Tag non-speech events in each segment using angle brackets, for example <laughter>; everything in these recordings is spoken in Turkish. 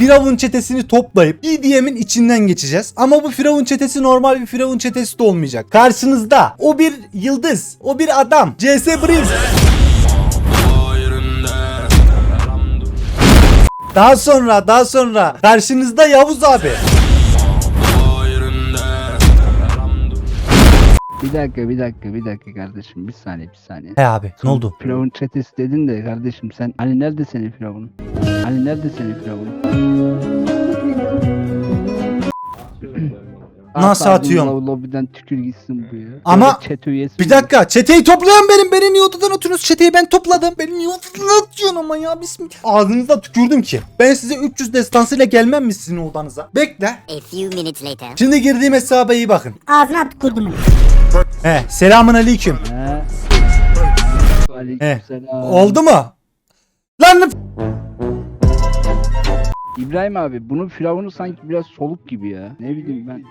Firavun çetesini toplayıp BDM'in içinden geçeceğiz. Ama bu Firavun çetesi normal bir Firavun çetesi de olmayacak. Karşınızda o bir yıldız, o bir adam. CS Breeze. Daha sonra, daha sonra karşınızda Yavuz abi. Bir dakika bir dakika bir dakika kardeşim bir saniye bir saniye. He abi, ne oldu? Firavun çetesi dedin de kardeşim sen hani nerede senin Firavun? Hani nerede senin Firavun? <clears throat> Nasıl At atıyorum? Lobiden tükür gitsin bu ya. Ama Böyle chat üyesi Bir mi? dakika çeteyi toplayan benim. Beni niye odadan atıyorsunuz? Çeteyi ben topladım. Beni niye odadan atıyorsun ama ya bismillah. Ağzınıza tükürdüm ki. Ben size 300 destansıyla gelmem mi sizin odanıza? Bekle. A few minutes later. Şimdi girdiğim hesaba iyi bakın. Ağzına tükürdüm. He selamun aleyküm. He. He. Oldu mu? Lan İbrahim abi bunun Firavun'u sanki biraz soluk gibi ya. Ne bileyim ben.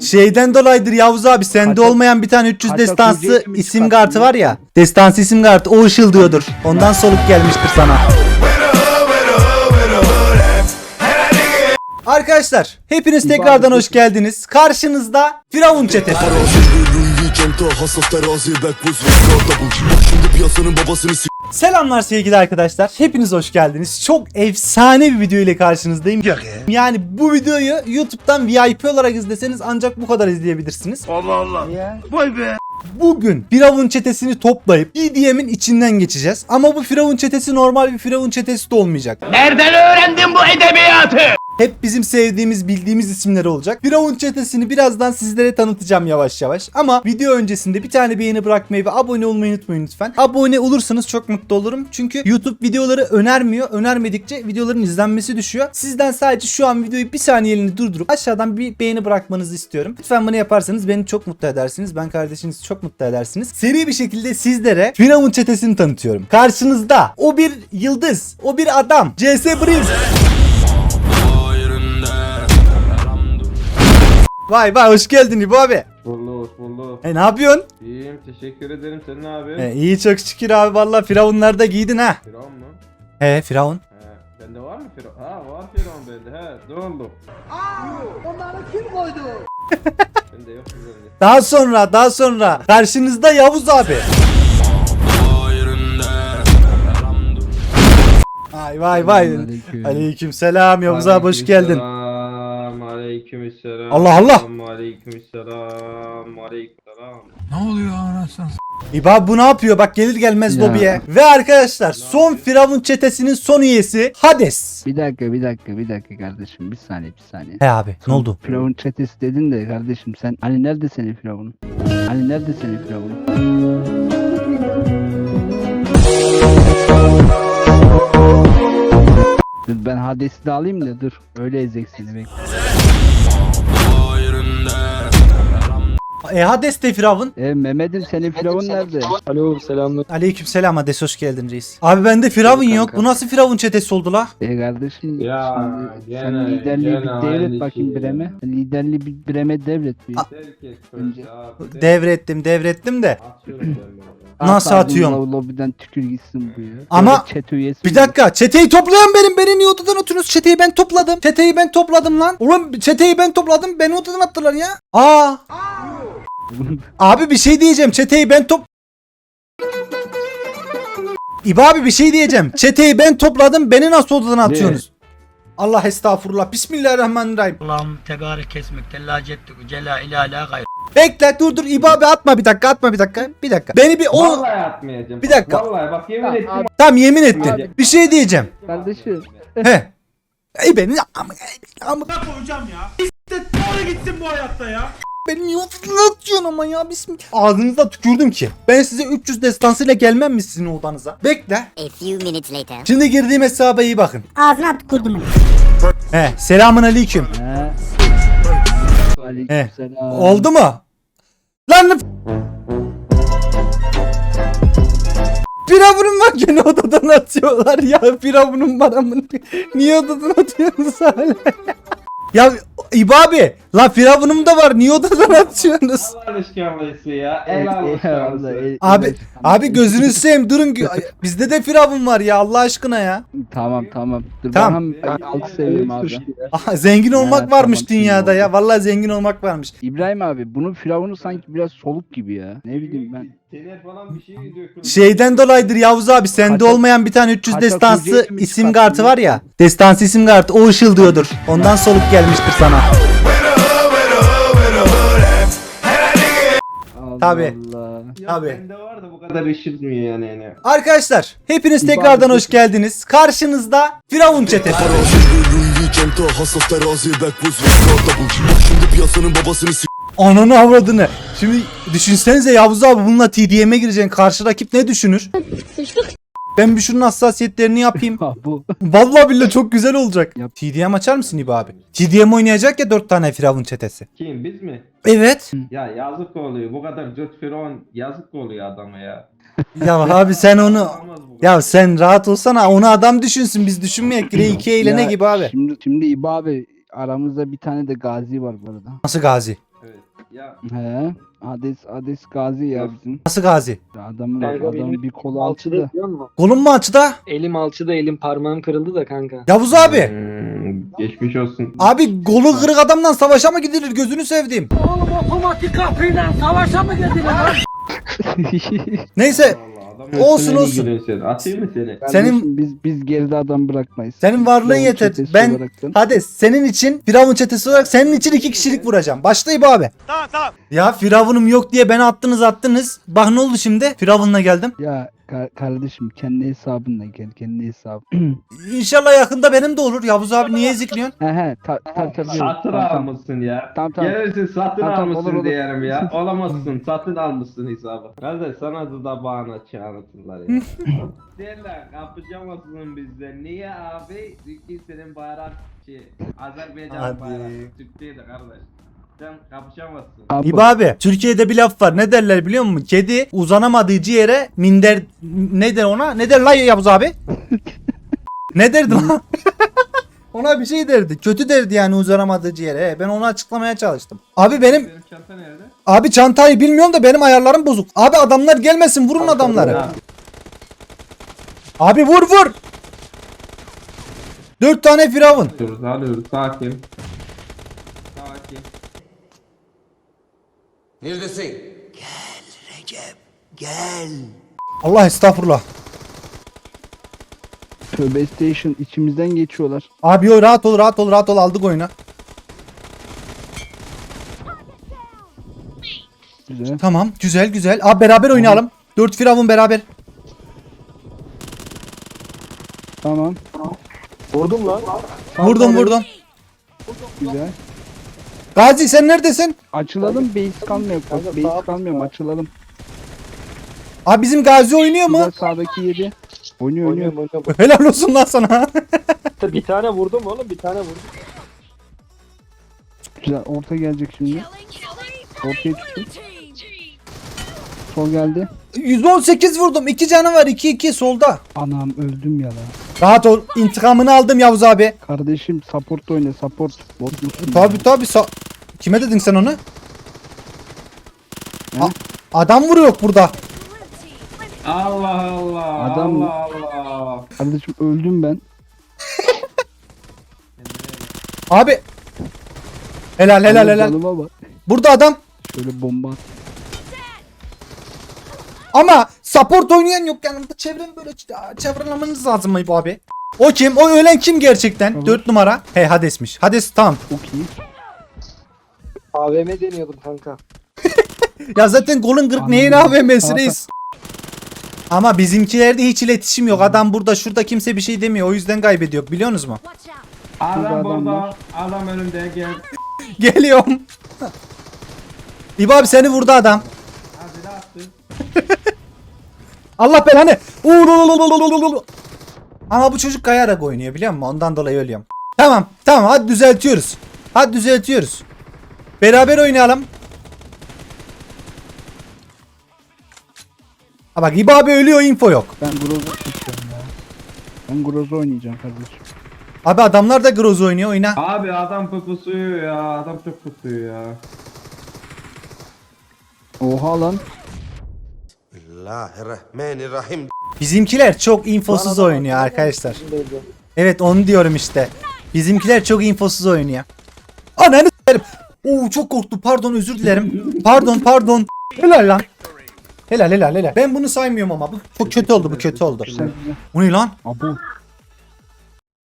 şeyden dolayıdır Yavuz abi sende Kaçak- olmayan bir tane 300 kaçak destansı isim çıkarttın kartı ya? var ya. Destansı isim kartı o ışıldıyordur. Ondan soluk gelmiştir sana. Arkadaşlar hepiniz tekrardan hoş geldiniz. Karşınızda Firavun çetesi. S- Selamlar sevgili arkadaşlar. Hepiniz hoş geldiniz. Çok efsane bir video ile karşınızdayım. Yani bu videoyu YouTube'dan VIP olarak izleseniz ancak bu kadar izleyebilirsiniz. Ya. Bugün Firavun çetesini toplayıp BDM'in içinden geçeceğiz. Ama bu Firavun çetesi normal bir Firavun çetesi de olmayacak. Nereden öğrendin bu edebiyatı? Hep bizim sevdiğimiz, bildiğimiz isimler olacak. Firavun çetesini birazdan sizlere tanıtacağım yavaş yavaş. Ama video öncesinde bir tane beğeni bırakmayı ve abone olmayı unutmayın lütfen. Abone olursanız çok mutlu olurum. Çünkü YouTube videoları önermiyor. Önermedikçe videoların izlenmesi düşüyor. Sizden sadece şu an videoyu bir saniyeliğine durdurup aşağıdan bir beğeni bırakmanızı istiyorum. Lütfen bunu yaparsanız beni çok mutlu edersiniz. Ben kardeşinizi çok mutlu edersiniz. Seri bir şekilde sizlere Firavun çetesini tanıtıyorum. Karşınızda o bir yıldız, o bir adam. CS Breeze. Vay vay hoş geldin İbo abi. Bulduk bulduk. E ne yapıyorsun? İyiyim teşekkür ederim. Sen ne abi? E, iyi çok şükür abi valla firavunlar da giydin ha. Firavun mu? He firavun. He. Bende var mı Firavun? Ha var Firavun bende. He. Ne oldu? onları kim koydu? <laughs> bende yok güzel. Daha sonra daha sonra karşınızda Yavuz abi. Vay vay vay. Aleyküm selam Yavuz abi hoş geldin. Selam. Aleykümselam. Allah Allah. Aleykümselam. Aleykümselam. İbo abi bu ne yapıyor bak gelir gelmez Ya. lobiye. Ve arkadaşlar son firavun çetesinin son üyesi Hades. Bir dakika bir dakika bir dakika kardeşim bir saniye bir saniye. He abi ne oldu? Firavun çetesi dedin de kardeşim sen hani nerede senin Firavun? Hani nerede senin Firavun? Dur ben Hades'i de alayım da dur öyle ezecek seni bekle. E Hades de firavun. E Mehmet'im senin Firavun nerede? Alo selamlar. Aleyküm selam Hades hoş geldin reis. Abi bende firavun yok. Bu nasıl firavun çetesi oldu la? E kardeşim Ya, şimdi gene- sen liderliği gene bir aynı devret bakayım şey Brem'e. ya. Liderliği bir Brem'e devret bir. Herkes Önce. Devrettim devrettim de. Atıyorum ben bunu. Nasıl atıyorum? lo- Lobiden tükür gitsin bu ya. Ama- Böyle chat üyesi Bir mi? dakika çeteyi toplayan benim. Beni niye odadan atıyorsunuz? Çeteyi ben topladım. Çeteyi ben topladım lan. Oğlum çeteyi ben topladım. Beni odadan attılar ya. Aa. <laughs> Abi bir şey diyeceğim. Çeteyi ben top... İbo abi bir şey diyeceğim. Çeteyi ben topladım. Beni nasıl odadan atıyorsunuz? Allah estağfurullah. Bismillahirrahmanirrahim. Allah'ım tegarı kesmekte lacettik cela ilala gayr. Bekle dur dur İbo abi atma bir dakika atma bir dakika. Bir dakika. Beni bir o... Vallahi atmayacağım. Bir dakika. Vallahi bak yemin ettim. Tamam yemin ettim. Bir şey diyeceğim. Kardeşim. He. Ey beni ama ama Hocam ya. İşte doğru gitsin bu hayatta ya. beni niye atıyorsun ama ya bismillah. Ağzınıza tükürdüm ki. Ben size 300 destansıyla gelmem mi sizin odanıza? Bekle. A few minutes later. Şimdi girdiğim hesaba iyi bakın. Ağzına tükürdüm. He selamun aleyküm. He. Aleykümselam. Oldu mu? Lan Firavunum var gene odadan atıyorlar ya. Firavunum var amına. Niye odadan atıyorsunuz hala? <laughs> ya İbo abi Lan firavunum da var. Niye odadan <laughs> atıyorsunuz? Allah ya. Helal Ya, el- Abi el- abi gözünüzü seveyim durun. Bizde de firavun var ya Allah aşkına ya. Tamam tamam. Dur Tamam. tamam. Ben altı seveyim abi. Aha, zengin olmak tamam, varmış şimdi dünyada ya. Vallahi zengin olmak varmış. İbrahim abi bunun firavunu sanki biraz soluk gibi ya. Ne bileyim ben. Tener falan bir şey dökülmüş. Şeyden dolayıdır Yavuz abi sende Kaçak- olmayan bir tane 300 kaçak destansı isim çıkarttın kartı ya? var ya. Destansı isim kartı o ışıldıyordur. Ondan soluk gelmiştir sana. Allah Tabii. Allah. Ya Tabii. Bende var da bu kadar ışılmıyor yani. yani. Arkadaşlar hepiniz tekrardan hoş geldiniz. Karşınızda Firavun çetesi. Kenta hassas terazi Backwoods ve double Bak şimdi piyasanın babasını s*** Ananı avradını. Şimdi düşünsenize Yavuz abi bununla TDM'e gireceksin. Karşı rakip ne düşünür? Ben bir şunun hassasiyetlerini yapayım. <laughs> Bu. Vallahi billahi çok güzel olacak. Yap. TDM açar mısın İbo abi? TDM oynayacak ya 4 tane Firavun çetesi. Kim biz mi? Evet. Ya yazık oluyor. Bu kadar Jet Firon yazık oluyor adama ya. Ya abi sen onu... Ya sen rahat olsana onu adam düşünsün biz düşünmeyek. Gire iki eğlene Ya gibi abi. Şimdi, şimdi İbo abi aramızda bir tane de gazi var bu arada. Nasıl gazi? Ya He. Hades Hades gazi ya bizim. Nasıl gazi? Adamın Kanka adamın benim bir kolu Alçıda biliyor musun? Kolun mu açıda? Elim alçıda elim parmağım kırıldı da kanka. Yavuz abi. Hmm, geçmiş olsun. Abi kolu kırık adamdan savaşa mı gidilir gözünü sevdiğim. <laughs> <laughs> Neyse Olsun, olsun. Atayım mı seni? Senin- Senin biz biz geride adam bırakmayız. senin varlığın Firavun yeter. çetesi Ben olaraktan. Hades senin için Firavun çetesi olarak senin için iki kişilik vuracağım. Başla İbo abi. Tamam tamam. Ya Firavunum yok diye beni attınız attınız. Bak ne oldu şimdi? Firavun'la geldim. Ya ka- kardeşim kendi hesabınla gel kendi hesabın. <clears throat> İnşallah yakında benim de olur. Yavuz abi niye ezikliyorsun? he he ta, ta, ta, Satın almışsın ya. Tamam, tamam. Gelirsin satın Tamam, tamam, almışsın olur, olur. diyelim ya. <laughs> Olamazsın satın almışsın hesabı. Kardeş sana da da bağına çağırtırlar ya. <laughs> Derler kapışamazsın bizden. Niye abi? Çünkü senin bayrak şey Azerbaycan Hadi. bayrağı. Türk değil de kardeş. Sen kapışamazsın. Abi, İbo abi Türkiye'de bir laf var. Ne derler biliyor musun? Kedi uzanamadığı ciğere minder ne der ona? Ne der lan Yavuz abi? <laughs> ne derdi lan? <laughs> ona bir şey derdi. Kötü derdi yani uzanamadığı ciğere. Ben onu açıklamaya çalıştım. Abi benim Benim çanta nerede? abi çantayı bilmiyorum da benim ayarlarım bozuk. Abi adamlar gelmesin vurun adamları. Ya, Abi vur vur. Dört tane firavun. Alıyoruz alıyoruz sakin. Sakin. Allah estağfurullah. Tövbe station içimizden geçiyorlar. Abi yo rahat ol rahat ol rahat ol aldık oyunu. Güzel. Tamam güzel güzel. Abi beraber oynayalım. Dört firavun beraber. Tamam. Vurdum lan. Vurdum vurdum. Güzel. Gazi sen neredesin? Açılalım base kalmıyor. Bak, base kalmıyor açılalım. Abi bizim Gazi oynuyor mu? Güzel sağdaki yedi. Oynuyor oynuyor. Oynuyorum oynuyorum. Helal olsun lan sana. Bir tane vurdum oğlum bir tane vurdum. Güzel orta gelecek şimdi. Ortaya tuttum. Sol geldi. 118 vurdum. 2 canı var. 2 2 solda. Anam öldüm ya lan. Rahat ol. İntikamını aldım Yavuz abi. Kardeşim support oyna support. Bot musun? Tabi tabi. Sa- Kime dedin sen onu? A- adam vuruyor burada. Allah Allah. Adam- Allah Allah. Kardeşim öldüm ben. Abi. Helal helal Ama helal. canıma bak. Burada adam. Şöyle bomba at. Ama support oynayan yok yani. Bu çevremi böyle ç- çevrelemeniz lazım Ayıp abi. O kim? O ölen kim gerçekten? Tamam. 4 numara. He Hades'miş. Hades tamam. Çok iyi. AVM deniyordum kanka. <laughs> Ya zaten golün 40 neyin. AVM'si reis. Ama bizimkilerde hiç iletişim yok. Adam burada şurada kimse bir şey demiyor. O yüzden kaybediyor. Biliyorsunuz mu? Adam adam burada. var. Adam önümde gel. <laughs> Geliyorum. İbo abi seni vurdu adam. Hadi ne yaptın? <laughs> Allah belanı. Uğurululululululu. Ama bu çocuk kayarak oynuyor biliyor musun? Ondan dolayı ölüyorum. Tamam tamam hadi düzeltiyoruz. Hadi düzeltiyoruz. Beraber oynayalım. Ha bak İbo abi ölüyor info yok. Ben Groz'a geçiyorum ya. Ben Groz'a oynayacağım kardeşim. Abi adamlar da Groz oynuyor oyna. Abi adam pusuyor ya. Adam çok pusuyor ya. Oha lan. Bismillahirrahmanirrahim Bizimkiler çok infosuz oynuyor arkadaşlar. Evet onu diyorum işte. Bizimkiler çok infosuz oynuyor. Oo çok korktum pardon özür dilerim. Pardon pardon. Helal lan. Helal helal helal. Ben bunu saymıyorum ama bu çok kötü oldu bu kötü oldu. Bu ne lan? Abo.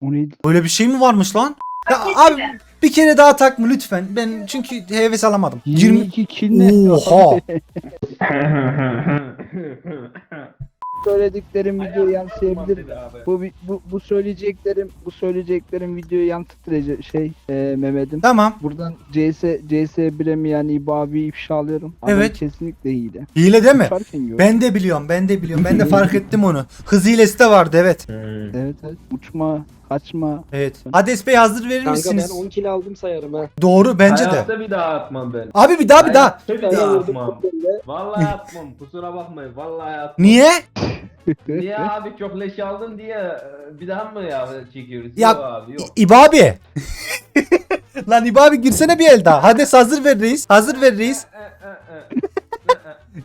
O neydi? Böyle bir şey mi varmış lan? Ya abi bir kere daha takma lütfen. Ben çünkü heves alamadım. 20 22 kill ne? Oha. <laughs> Söylediklerim videoya yansıyabilir. Bu, bu bu söyleyeceklerim bu söyleyeceklerim videoya yansıtılacak şey e, Mehmet'im. Tamam. Buradan CS CS Bremi yani abi ifşa alıyorum. Adam Evet. kesinlikle hile. Hile değil mi? Uçarken gördüm. Ben de biliyorum, ben de biliyorum. Ben de fark ettim onu. Hız hilesi de vardı evet. Evet evet. Uçma, kaçma. Evet. Hades Bey hazır verir Kanka misiniz? ben 10 kill aldım sayarım ha. Doğru bence de. Hayatta bir daha atmam ben. Abi bir daha bir daha. Hayatta bir daha atmam. Vallahi atmam. Kusura bakmayın. Vallahi atmam. Niye? Niye abi çok leş aldın diye e, bir daha mı ya çekiyoruz? Ya, Yok abi yok. İ- İbo abi. <laughs> Lan İbo abi girsene bir el daha. Hades hazır ver reis. Hazır ver reis.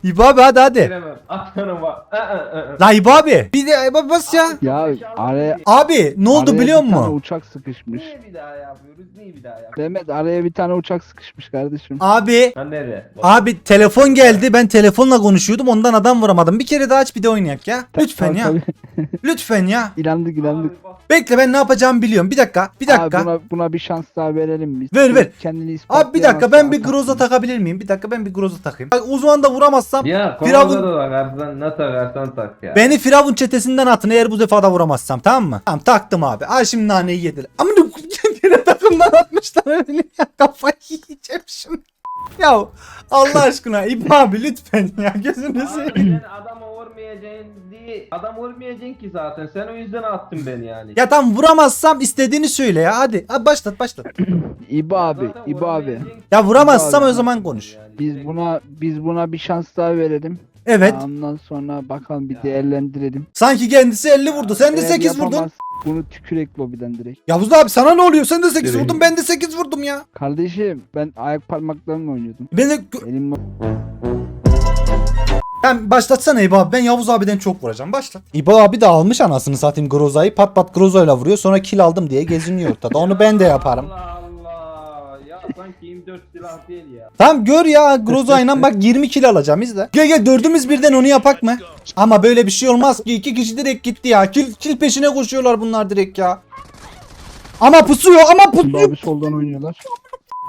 İbo abi hadi hadi. Giremem. <laughs> La İbo abi. Bir de bas- bas ya. Ya araya Abi ne oldu araya biliyor bir tane musun? uçak sıkışmış. Niye bir daha yapıyoruz? Niye bir daha yapıyoruz? Mehmet araya bir tane uçak sıkışmış kardeşim. Abi Ha nerede? Bak. Abi telefon geldi ben telefonla konuşuyordum ondan adam vuramadım. Bir kere daha aç bir de oynayak ya. Lütfen ya. Tabii. <laughs> Lütfen ya. İnandık inandık. Abi bak. Bekle ben ne yapacağımı biliyorum. Bir dakika. Bir dakika. Abi buna, buna bir şans daha verelim biz. Ver, ver. Kendini Abi bir dakika ben bir groza takabilir miyim? Bir dakika ben bir groza takayım. Bak, O zaman da vuramazsam Ya Firavun- da takarsan ne takarsan tak ya. beni Firavun çetesinden atın eğer bu defa da vuramazsam tamam mı? Tamam taktım abi. Ay şimdi naneyi yediler. Ama <laughs> ne takımdan atmışlar beni ya. Kafayı yiyeceğim şimdi. Ya Allah aşkına İbo abi lütfen ya gözünü seveyim. Abi sen adamı vurmayacaksın diye adam vurmayacaksın ki zaten sen o yüzden attın beni yani. Ya tam vuramazsam istediğini söyle ya hadi. Hadi başlat başlat. İbo abi, Zaten İbo abi. Ya vuramazsam Abi. o zaman konuş. yani. Biz buna biz buna bir şans daha verelim. Evet. Ondan sonra bakalım bir değerlendirelim. Sanki kendisi 50 vurdu. Sen de Eğer 8 vurdun. yapamaz, Bunu tükürek lobiden direkt. Yavuz abi sana ne oluyor? Sen de 8 Direkt. vurdun. Ben de 8 vurdum ya. Kardeşim ben ayak parmaklarımla oynuyordum. Beni Elim Ben başlatsana İbo abi. Ben Yavuz abiden çok vuracağım. Başlat. İbo abi de almış anasını satayım Groza'yı. Pat pat Groza'yla vuruyor. Sonra kill aldım diye geziniyor ortada. Onu ben de yaparım. <laughs> Allah Allah. Ya sanki 24 silah değil ya. Tamam gör ya Groza'yla bak 20 kill alacağım izle. Gel gel dördümüz birden onu yapak mı? Ama böyle bir şey olmaz ki. iki kişi direkt gitti ya. Kill, kill peşine koşuyorlar bunlar direkt ya. Ama pusuyor ama pusuyor. abi soldan oynuyorlar.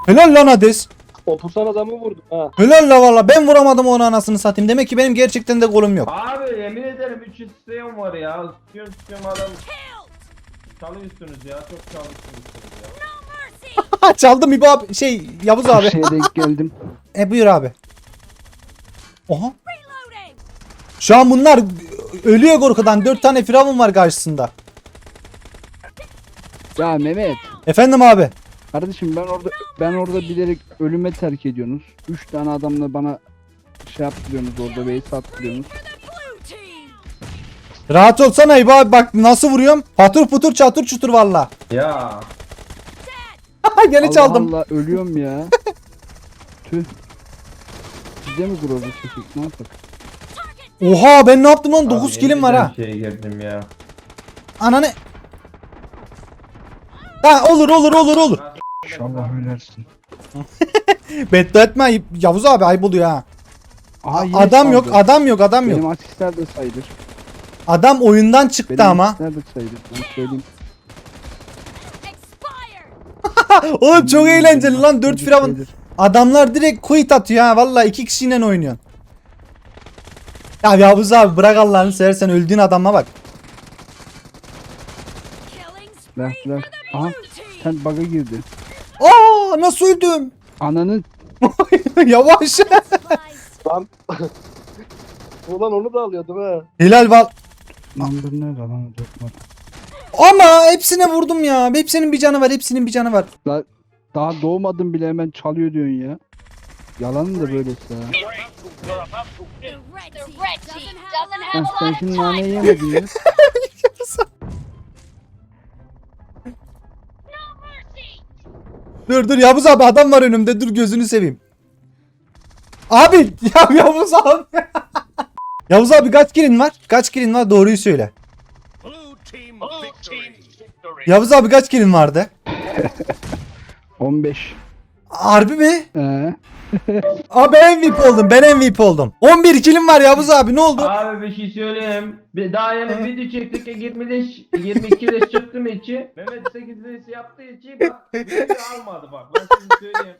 Helal lan Hades. O pusan adamı vurdum ha. Helal la valla ben vuramadım onu anasını satayım. Demek ki benim gerçekten de golüm yok. Abi yemin ederim 3 isteğim var ya. Sıkıyorum sıkıyorum adam. Çalıyorsunuz ya çok çalıyorsunuz ya. <laughs> Çaldım İbo abi. Şey Yavuz Bir abi. şeye denk <laughs> geldim. E buyur abi. Oha. Şu an bunlar ölüyor korkudan. 4 tane firavun var karşısında. Ya Mehmet. Efendim abi. Kardeşim ben orada ben orada bilerek ölüme terk ediyorsunuz. 3 tane adamla bana şey yaptırıyorsunuz orada base attırıyorsunuz. Rahat olsana İbo abi bak nasıl vuruyorum. Patur putur çatur çutur valla. Ya. Gene Allah çaldım. Allah ölüyorum ya. <laughs> Tüh. Bize mi groza çekik ne yapak? Oha ben ne yaptım lan 9 Abi kilim var ha. Şeye girdim ya. Ananı. Ha olur olur olur olur. İnşallah ölersin. <laughs> Beddua etme Yavuz abi ayıp oluyor ha. Aha, yine Adam yok çaldı. adam yok adam yok. Benim asistler de sayılır. Adam oyundan çıktı Benim ama. asistler de sayılır. Ben söyleyeyim. <laughs> Oğlum çok eğlenceli lan 4 Sayılır, firavun. Adamlar direkt quit atıyor ha valla iki kişiyle oynuyorsun. Ya Yavuz abi bırak Allah'ını seversen öldüğün adama bak. Bırak bırak. Aha sen bug'a girdi. Aa nasıl öldüm? Ananı <laughs> Yavaş. Lan. <laughs> Ulan onu da alıyordum ha. Hilal val. Number nerede lan? Ama hepsine vurdum ya. Hepsinin bir canı var. Hepsinin bir canı var. Daha, daha doğmadım bile hemen çalıyor diyorsun ya. Yalan da böylesi ha. Heh, sen şimdi naneyi yemedin ya. Dur dur Yavuz abi adam var önümde dur gözünü seveyim. Abi <laughs> ya Yavuz abi. <laughs> Yavuz abi kaç kilin var? Kaç kilin var doğruyu söyle. Yavuz abi kaç kilin vardı? <laughs> 15. Harbi mi? Ee, <laughs> Abi ben MVP oldum ben MVP oldum. 11 kilim var Yavuz abi ne oldu? Abi bir şey söyleyeyim. Bir daha yeni video çektik ya 20 leş, 22 leş çıktım içi. <laughs> Mehmet 8 leş yaptığı için bak video almadı bak. Ben size söyleyeyim.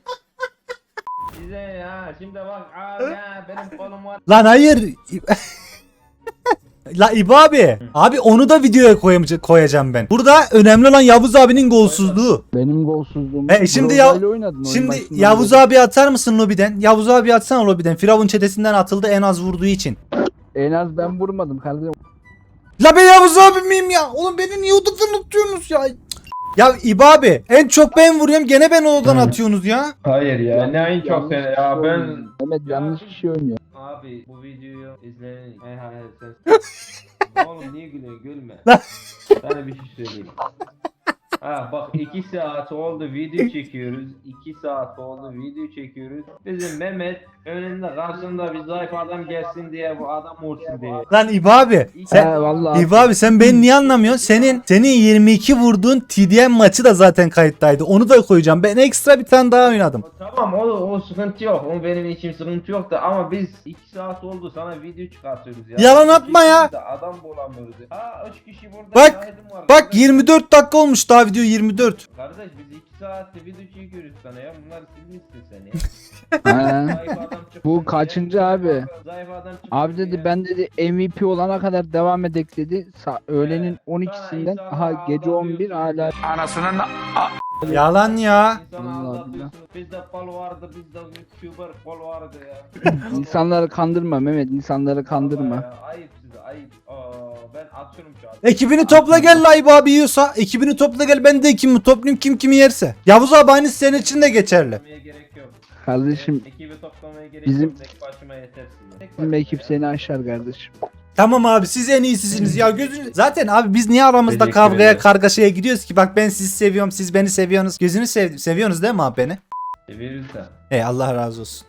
Size ya şimdi bak abi ya benim kolum var. Lan hayır. La İbo abi. Abi onu da videoya koyam- koyacağım ben. Burada önemli olan Yavuz abinin golsüzlüğü. benim golsüzlüğüm. E, şimdi ya- Broadway'le oynadım oyun Şimdi başından Yavuz beri. abi atar mısın lobiden? Yavuz abi atsana lobiden. Firavun çetesinden atıldı en az vurduğu için. En az ben vurmadım kardeşim. La ben Yavuz abi miyim ya? Oğlum beni niye odadan atıyorsunuz ya? Ya İbo abi en çok ben vuruyorum gene ben odadan atıyorsunuz ya. Hayır ya ne en çok seni ya ben Mehmet yanlış kişi oynuyor. Abi bu videoyu izleyin. Hey hay sen. <laughs> Oğlum niye gülüyorsun gülme. Sana bir şey söyleyeyim. Ha bak 2 saat oldu video çekiyoruz. 2 saat oldu video çekiyoruz. Bizim Mehmet önünde karşında bir zayıf adam gelsin diye bu adam vursun diye. Lan İbo abi. Sen, He vallahi. İbo abi sen beni niye anlamıyorsun? Senin senin 22 vurduğun TDM maçı da zaten kayıttaydı. Onu da koyacağım. Ben ekstra bir tane daha oynadım. Tamam o, o sıkıntı yok. O benim için sıkıntı yok da ama biz 2 saat oldu sana video çıkartıyoruz ya. Yalan atma ya. Adam bulamıyoruz. Ha 3 kişi burada. Bak, şahidim var. Bak Kardeş, 24 dakika olmuş daha video 24. Kardeş biz 2 saatte video çekiyoruz sana ya. Bunlar silmişsin sen ya. <laughs> Zayıf adam Bu diye. kaçıncı abi? Zayıf adam çıksın Abi dedi diye. ben dedi MVP olana kadar devam edek dedi. Sa- öğlenin 12'sinden aha gece 11 hala Yalan ya. İnsanı. Bizde kol vardı, bizde YouTuber kol vardı ya. insanları kandırma Mehmet insanları kandırma. Vallahi ya, ayıp. Atıyorum şu an. Ekibini topla gel la İbo abi yiyorsa. Ekibini topla gel ben de ekibimi toplayayım kim kimi yerse. Yavuz abi aynısı senin için de geçerli. Toplamaya gerek yok. Kardeşim Ekibi toplamaya gerek Bizim- yok. Tek başıma yeter size. Tek bizim başıma ekip seni aşar kardeşim. Tamam abi siz en iyisisiniz ya gözünü. Zaten abi biz niye aramızda Teşekkür kavgaya ederim. kargaşaya gidiyoruz ki? Bak ben sizi seviyorum siz beni seviyorsunuz. Gözünü sev seviyorsunuz değil mi abi beni? Seviyorsan. Ey Allah razı olsun.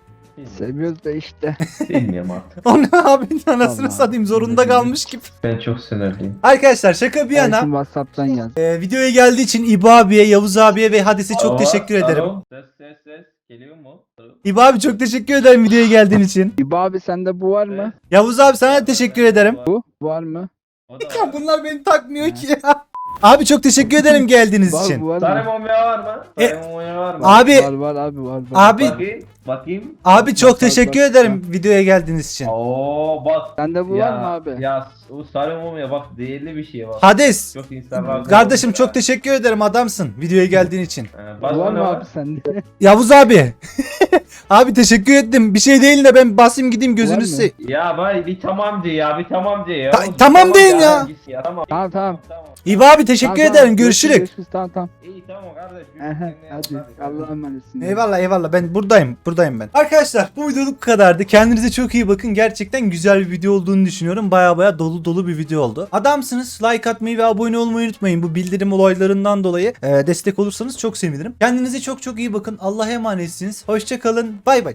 Seviyoruz da işte. Bilmiyorum artık. <laughs> O ne abi anasını Allah. satayım zorunda kalmış gibi. Ben çok sinirliyim. Arkadaşlar şaka bir yana. Ersin Whatsapp'tan yaz. e, videoya geldiği için İbo abiye, Yavuz abiye ve Hadis'e çok Alo, teşekkür ederim. alo. Ses ses ses. Geliyor mu? İbo abi çok teşekkür ederim videoya geldiğin için. İbo abi sende bu var mı? Yavuz abi sana da teşekkür ederim. Bu var mı? O da Ya bunlar beni takmıyor ki ya. Abi çok teşekkür ederim geldiğiniz Var için. bu var Sarı mı? mumya var mı? E, Sarı mumya var mı? Abi Var var abi var. var. Abi- Bakayım. Bakayım. abi çok teşekkür bak. ederim videoya geldiğiniz için. Oo bak. Sende bu var mı abi? Ya o sarı mumya bak değerli bir şey bak. Hades. Çok insanlar. Kardeşim çok teşekkür ederim adamsın videoya geldiğin için. Ee, Bu başka var ne mı var? abi sende? Yavuz abi. <laughs> abi teşekkür ettim. Bir şey değil de ben basayım gideyim gözünü se... Ya bay bir tamam de ya bir tamam de ya. Ta- Oğlum, tamam deyin ya. ya. Tamam. Tamam, tamam. Tamam. İbo abi teşekkür Tamam, ederim. tamam. Görüşürük. Görüşürüz tamam tamam. İyi tamam kardeş. Ehe, Hadi Allah'a emanetsin. Eyvallah eyvallah ben buradayım buradayım ben. Arkadaşlar bu videoluk bu kadardı. Kendinize çok iyi bakın. Gerçekten güzel bir video olduğunu düşünüyorum. Baya baya dolu dolu bir video oldu. Adamsınız. Like atmayı ve abone olmayı unutmayın. Bu bildirim olaylarından dolayı e, destek olursanız çok sevinirim. Kendinize çok çok iyi bakın. Allah'a emanetsiniz. Hoşça kalın. Bay bay.